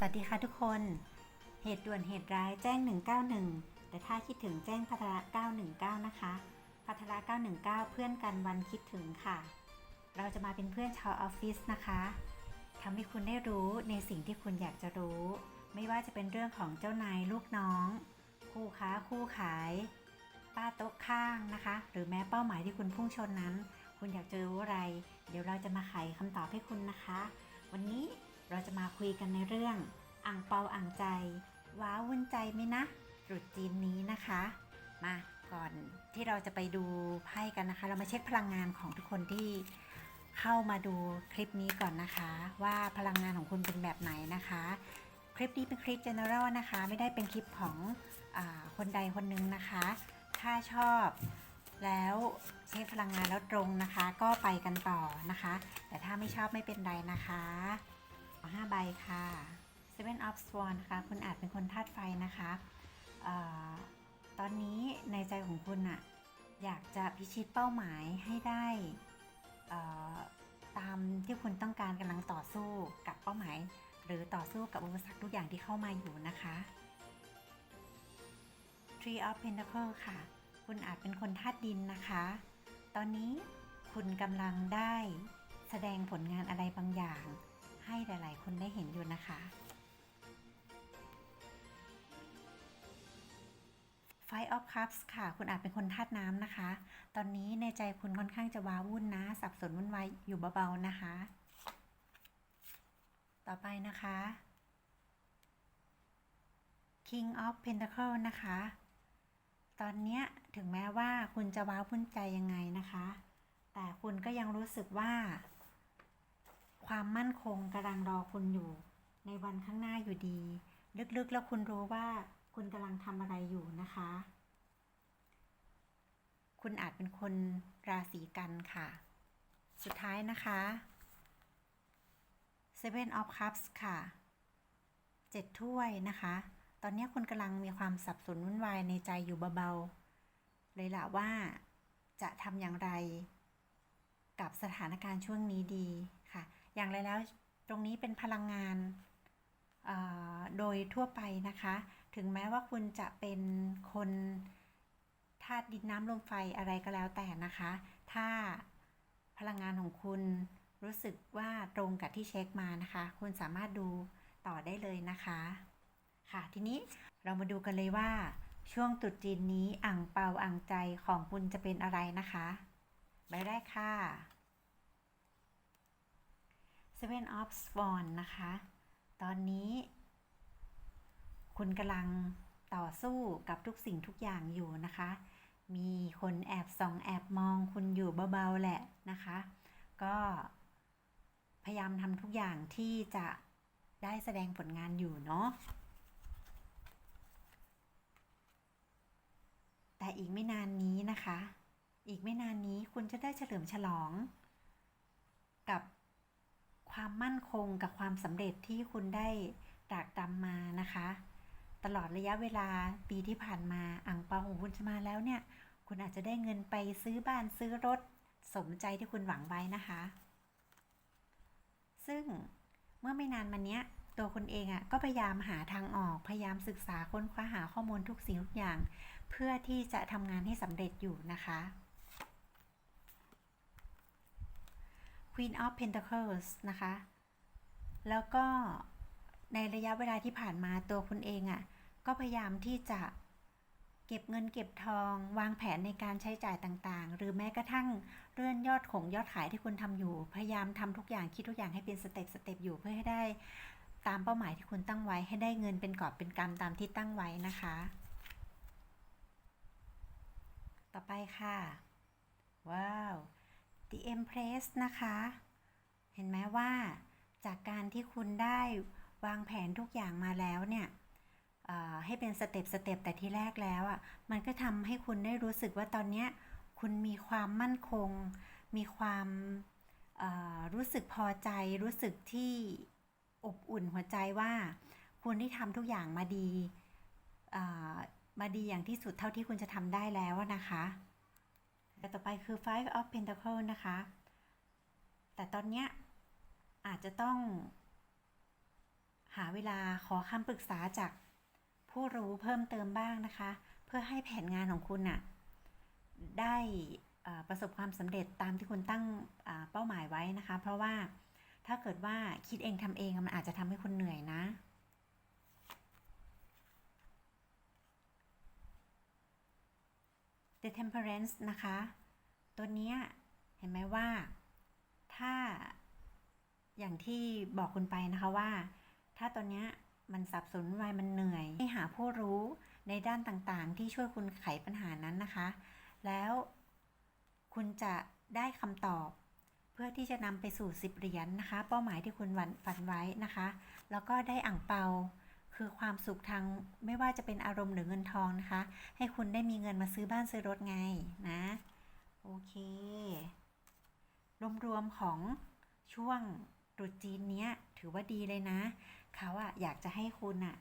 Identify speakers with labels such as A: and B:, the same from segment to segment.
A: สวัสดีค่ะทุกคน เหตุด่วนเหตุร้ายแจ้ง 191 แต่ถ้าคิดถึงแจ้งพัทระ919 นะคะ พัทระ919 เพื่อนกันวันคิดถึงค่ะ เราจะมาเป็นเพื่อนชาวออฟฟิศนะคะทำให้คุณได้รู้ในสิ่งที่คุณอยากจะรู้ ไม่ว่าจะเป็นเรื่องของเจ้านายลูกน้อง คู่ค้าคู่ขาย ป้าโต๊ะข้างนะคะ หรือแม้เป้าหมายที่คุณพุ่งชนนั้น คุณอยากจะรู้อะไร เดี๋ยวเราจะมาไขคำตอบให้คุณนะคะ วันนี้ เราจะมาคุยกันในเรื่องอ่างเปาอ่างใจ ว้าวุ่นใจไหมนะตรุษจีนนี้นะคะ มาก่อนที่เราจะไปดูไพ่กันนะคะ เรามาเช็คพลังงานของทุกคนที่เข้ามาดูคลิปนี้ก่อนนะคะ ว่าพลังงานของคุณเป็นแบบไหนนะคะ คลิปนี้เป็นคลิป general นะคะ ไม่ได้เป็นคลิปของอคนใดคนหนึ่งนะคะ ถ้าชอบแล้วเช็คพลังงานแล้วตรงนะคะ ก็ไปกันต่อนะคะ แต่ถ้าไม่ชอบไม่เป็นไรนะคะ ห้าใบค่ะ Seven of Swan นะคะคุณอาจเป็นคนธาตุไฟนะคะออตอนนี้ในใจของคุณอะอยากจะพิชิตเป้าหมายให้ได้ตามที่คุณต้องการกำลังต่อสู้กับเป้าหมาย หรือต่อสู้กับอุปสรรคทุกอย่างที่เข้ามาอยู่นะคะ Tree of Pentacle ค่ะ คุณอาจเป็นคนธาตุดินนะคะ ตอนนี้คุณกำลังได้แสดงผลงานอะไรบางอย่าง ให้หลาย ๆ คนได้เห็นอยู่นะคะ Five of Cups ค่ะ คุณอาจเป็นคนธาตุน้ำนะคะ ตอนนี้ในใจคุณค่อนข้างจะว้าวุ่นนะ สับสนวุ่นวายอยู่เบา ๆ นะคะ ต่อไปนะคะ King of Pentacle นะคะ ตอนเนี้ถึงแม้ว่าคุณจะว้าวุ่นใจยังไงนะคะ แต่คุณก็ยังรู้สึกว่า ความมั่นคงกำลังรอคุณอยู่ ในวันข้างหน้าอยู่ดี ลึกๆแล้วคุณรู้ว่าคุณกำลังทำอะไรอยู่นะคะ คุณอาจเป็นคนราศีกันค่ะ สุดท้ายนะคะ Seven of Cups ค่ะเจ็ดถ้วยนะคะ ตอนนี้คุณกำลังมีความสับสนวุ่นวายในใจอยู่เบาๆ เลยล่ะว่าจะทำอย่างไร กับสถานการณ์ช่วงนี้ดีค่ะ อย่างไรแล้วตรงนี้เป็นพลังงานโดยทั่วไปนะคะ ถึงแม้ว่าคุณจะเป็นคนธาตุดินน้ำลมไฟอะไรก็แล้วแต่นะคะ ถ้าพลังงานของคุณรู้สึกว่าตรงกับที่เช็คมานะคะ คุณสามารถดูต่อได้เลยนะคะ ค่ะ ทีนี้เรามาดูกันเลยว่า ช่วงตรุษจีนนี้อ่างเปาอ่างใจของคุณจะเป็นอะไรนะคะ ใบแรกค่ะ Seven of Swan นะคะ ตอนนี้ คุณกำลังต่อสู้กับทุกสิ่งทุกอย่างอยู่นะคะ มีคนแอบส่องแอบมองคุณอยู่เบาๆแหละนะคะ ก็พยายามทำทุกอย่างที่จะได้แสดงผลงานอยู่เนาะแต่อีกไม่นานนี้นะคะ อีกไม่นานนี้คุณจะได้เฉลิมฉลอง ความมั่นคงกับความสำเร็จที่คุณได้ตรากตรำมานะคะ ตลอดระยะเวลาปีที่ผ่านมาอ่างเปาของคุณจะมาแล้วเนี่ย คุณอาจจะได้เงินไปซื้อบ้านซื้อรถสมใจที่คุณหวังไว้นะคะ ซึ่งเมื่อไม่นานมาเนี้ยตัวคุณเองอะ่ะก็พยายามหาทางออกพยายามศึกษาค้นคว้าหาข้อมูลทุกสิ่งทุกอย่าง เพื่อที่จะทำงานให้สำเร็จอยู่นะคะ Queen of Pentacles นะคะ แล้วก็ในระยะเวลาที่ผ่านมาตัวคุณเองอะ่ะ ก็พยายามที่จะเก็บเงินเก็บทอง วางแผนในการใช้จ่ายต่างๆ หรือแม้กระทั่งเลื่อนยอดของยอดขายที่คุณทำอยู่ พยายามทำทุกอย่างคิดทุกอย่างให้เป็นสเต็ปสเต็ปอยู่เพื่อให้ได้ตามเป้าหมายที่คุณตั้งไว้ให้ได้เงินเป็นกอบเป็นกำตามที่ตั้งไว้นะคะ ต่อไปค่ะ ว้าว The Empress นะคะ เห็นไหมว่าจากการที่คุณได้วางแผนทุกอย่างมาแล้วเนี่ยให้เป็นสเต็ปสเต็ปแต่ที่แรกแล้วอะ่ะมันก็ทำให้คุณได้รู้สึกว่าตอนนี้คุณมีความมั่นคง มีความรู้สึกพอใจรู้สึกที่อบอุ่นหัวใจว่า คุณได้ทำทุกอย่างมาดีมาดีอย่างที่สุดเท่าที่คุณจะทำได้แล้วนะคะ แต่ต่อไปคือ Five of Pentacle นะคะ แต่ตอนเนี้ยอาจจะต้อง หาเวลาขอคำปรึกษาจากผู้รู้เพิ่มเติมบ้างนะคะ เพื่อให้แผนงานของคุณน่ะได้ประสบความสำเร็จตามที่คุณตั้งเป้าหมายไว้นะคะ เพราะว่าถ้าเกิดว่าคิดเองทำเองมันอาจจะทำให้คุณเหนื่อยนะ The Temperance นะคะ ตัวนี้เห็นไหมว่า ถ้าอย่างที่บอกคุณไปนะคะว่า ถ้าตอนเนี้มันสับสนวายมันเหนื่อย ให้หาผู้รู้ในด้านต่างๆ ที่ช่วยคุณไขปัญหานั้นนะคะ แล้วคุณจะได้คำตอบ เพื่อที่จะนำไปสู่สิบเหรียญนะคะ เป้าหมายที่คุณหวันฝันไว้นะคะ แล้วก็ได้อ่างเปา คือความสุขทางไม่ว่าจะเป็นอารมณ์หรือเงินทองนะคะ ให้คุณได้มีเงินมาซื้อบ้านซื้อรถไงนะ โอเค รวมๆของช่วงตรุษจีนเนี้ยถือว่าดีเลยนะ เขาอะอยากจะให้คุณอะ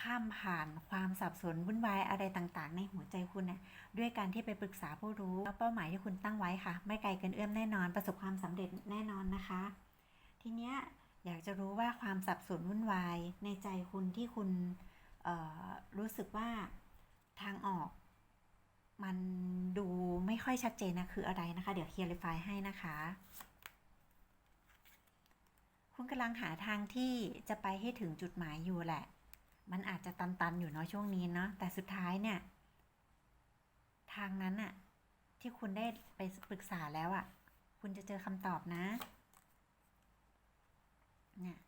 A: ข้ามผ่านความสับสนวุ่นวายอะไรต่างๆ ในหัวใจคุณน่ะด้วยการที่ไปปรึกษาผู้รู้แล้วเป้าหมายที่คุณตั้งไว้ค่ะ ไม่ไกลเกินเอื้อมแน่นอนประสบความสำเร็จแน่นอนนะคะ อยากจะรู้ว่าความสับสนวุ่นวายในใจคุณที่คุณรู้สึกว่าทางออกมันดูไม่ค่อยชัดเจนนะคืออะไรนะคะ เดี๋ยวเคลียร์ไฟให้นะคะ คุณกำลังหาทางที่จะไปให้ถึงจุดหมายอยู่แหละ มันอาจจะตันๆอยู่เนาะช่วงนี้เนาะแต่สุดท้ายเนี่ย ทางนั้นอะที่คุณได้ไปปรึกษาแล้วอะคุณจะเจอคำตอบนะ เนี่ย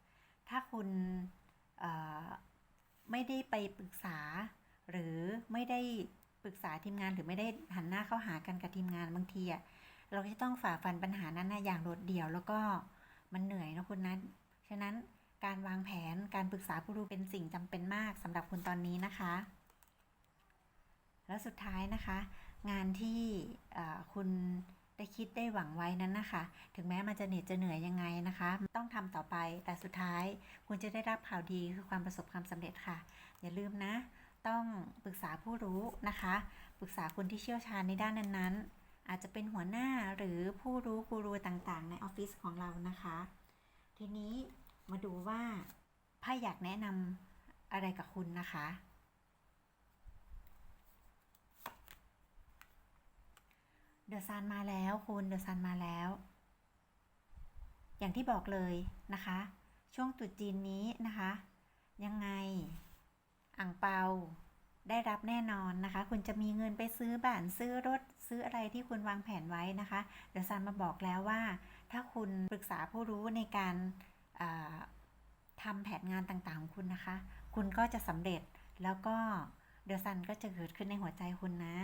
A: ถ้าคุณไม่ได้ไปปรึกษา หรือไม่ได้ปรึกษาทีมงานหรือไม่ได้หันหน้าเข้าหากันกับทีมงานบางทีอะเราจะต้องฝ่าฟันปัญหานั้นนะอย่างโดดเดี่ยว แล้วก็มันเหนื่อยนะคุณนะฉะนั้นการวางแผนการปรึกษาผู้รู้เป็นสิ่งจำเป็นมากสำหรับคุณตอนนี้นะคะ แล้วสุดท้ายนะคะ งานที่คุณ ได้คิดได้หวังไว้นั้นนะคะ ถึงแม้มันจะเหน็ดจะเหนื่อยยังไงนะคะ ต้องทำต่อไปแต่สุดท้าย คุณจะได้รับข่าวดีคือความประสบความสำเร็จค่ะ อย่าลืมนะ ต้องปรึกษาผู้รู้นะคะ ปรึกษาคนที่เชี่ยวชาญในด้านนั้นๆ อาจจะเป็นหัวหน้าหรือผู้รู้กูรูต่างๆ ในออฟฟิศของเรานะคะ ทีนี้มาดูว่าไพ่อยากแนะนำอะไรกับคุณนะคะ เดอะซันมาแล้วคุณเดอะซันมาแล้ว อย่างที่บอกเลยนะคะ ช่วงตรุษจีนนี้นะคะ ยังไงอ่างเปาได้รับแน่นอนนะคะ คุณจะมีเงินไปซื้อบ้านซื้อรถซื้ออะไรที่คุณวางแผนไว้นะคะ เดอะซันมาบอกแล้วว่า ถ้าคุณปรึกษาผู้รู้ในการาทำแผนงานต่างๆของคุณนะคะ คุณก็จะสำเร็จแล้วก็เดอะซันก็จะเกิดขึ้นในหัวใจคุณนะ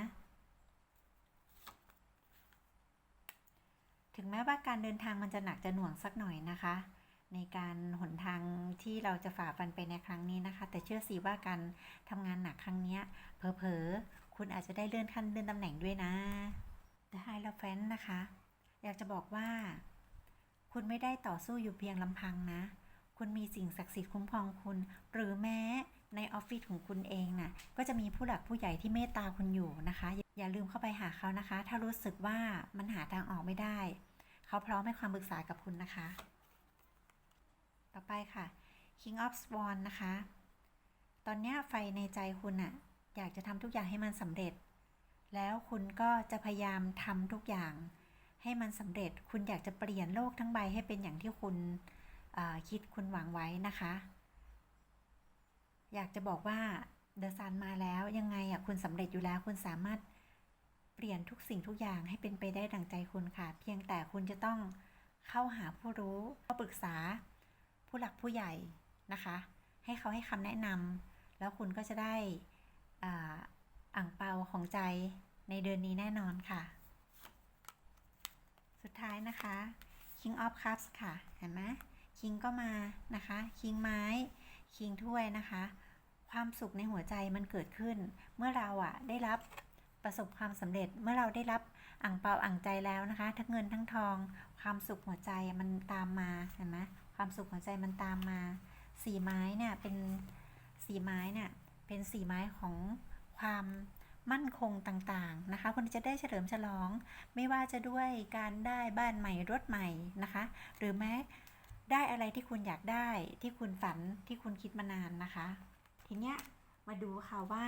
A: ถึงแม้ว่าการเดินทางมันจะหนักจะหน่วงสักหน่อยนะคะ ในการหนทางที่เราจะฝ่าฟันไปในครั้งนี้นะคะ แต่เชื่อสิว่าการทำงานหนักครั้งนี้เผลอๆคุณอาจจะได้เลื่อนขั้นเลื่อนตำแหน่งด้วยนะ The High l o f e n นะคะ อยากจะบอกว่า คุณไม่ได้ต่อสู้อยู่เพียงลำพังนะ คุณมีสิ่งศักดิ์สิทธิ์คุ้มครองคุณ หรือแม้ในออฟฟิศของคุณเองน่ะก็จะมีผู้หลักผู้ใหญ่ที่เมตตาคุณอยู่นะคะ อย่าลืมเข้าไปหาเขานะคะ ถ้ารู้สึกว่ามันหาทางออกไม่ได้ เขาพร้อมให้ความปรึกษากับคุณนะคะ ต่อไปค่ะ King of Swan นะคะ ตอนนี้ไฟในใจคุณอะอยากจะทำทุกอย่างให้มันสำเร็จ แล้วคุณก็จะพยายามทำทุกอย่างให้มันสำเร็จ คุณอยากจะเปลี่ยนโลกทั้งใบให้เป็นอย่างที่คุณคิดคุณหวังไว้นะคะ อยากจะบอกว่าเดอะซันมาแล้วยังไงอะคุณสำเร็จอยู่แล้วคุณสามารถ เปลี่ยนทุกสิ่งทุกอย่างให้เป็นไปได้ดังใจคุณค่ะ เพียงแต่คุณจะต้องเข้าหาผู้รู้เข้าปรึกษา ผู้หลักผู้ใหญ่นะคะ ให้เขาให้คำแนะนำแล้วคุณก็จะได้อ่างเปาของใจในเดือนนี้แน่นอนค่ะ สุดท้ายนะคะ King of Cups ค่ะ เห็นไหมคิงก็มานะคะคิงไม้คิงถ้วยนะคะ ความสุขในหัวใจมันเกิดขึ้น เมื่อเราอะได้รับ ประสบความสำเร็จเมื่อเราได้รับอ่างเปาอ่างใจแล้วนะคะ ทั้งเงินทั้งทอง ความสุขหัวใจมันตามมาเห็นไหมความสุขหัวใจมันตามมาสีไม้เนี่ยเป็นสีไม้เนี่ยเป็นสีไม้ของความมั่นคงต่างๆนะคะคุณจะได้เฉลิมฉลอง ไม่ว่าจะด้วยการได้บ้านใหม่รถใหม่นะคะ หรือแม้ได้อะไรที่คุณอยากได้ที่คุณฝันที่คุณคิดมานานนะคะ ทีเนี้ยมาดูค่ะว่า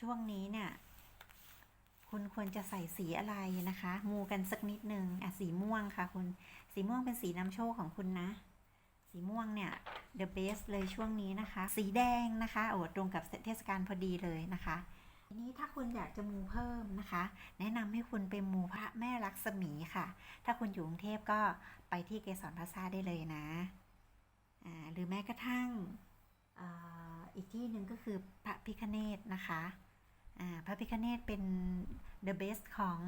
A: ช่วงนี้เนี่ย คุณควรจะใส่สีอะไรนะคะ มูกันสักนิดนึงอะสีม่วงค่ะ คุณสีม่วงเป็นสีนำโชคของคุณนะ สีม่วงเนี่ย the best เลยช่วงนี้นะคะ สีแดงนะคะโอ้ตรงกับเทศกาลพอดีเลยนะคะทีนี้ถ้าคุณอยากจะมูเพิ่มนะคะ แนะนำให้คุณไปมูพระแม่ลักษมีค่ะ ถ้าคุณอยู่กรุงเทพก็ไปที่เกสรพลาซาได้เลยนะอ่าหรือแม้กระทั่งออีกที่หนึ่งก็คือพระพิคเนตนะคะ พระพิคเนตเป็น the best ของ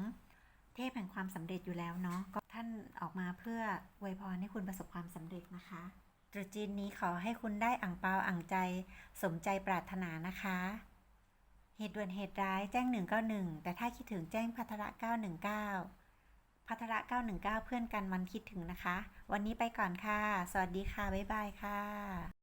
A: เทพแห่งความสำเร็จอยู่แล้วเนาะก็ท่านออกมาเพื่ออวยพรให้คุณประสบความสำเร็จนะคะตรุษจีนนี้ขอให้คุณได้อ่างเปาอ่างใจ สมใจปรารถนานะคะ เหตุด่วนเหตุร้ายแจ้ง 191 แต่ถ้าคิดถึงแจ้งพัทระ919 พัทระ919 เพื่อนกันวันคิดถึงนะคะ วันนี้ไปก่อนค่ะ สวัสดีค่ะ บ๊ายบายค่ะ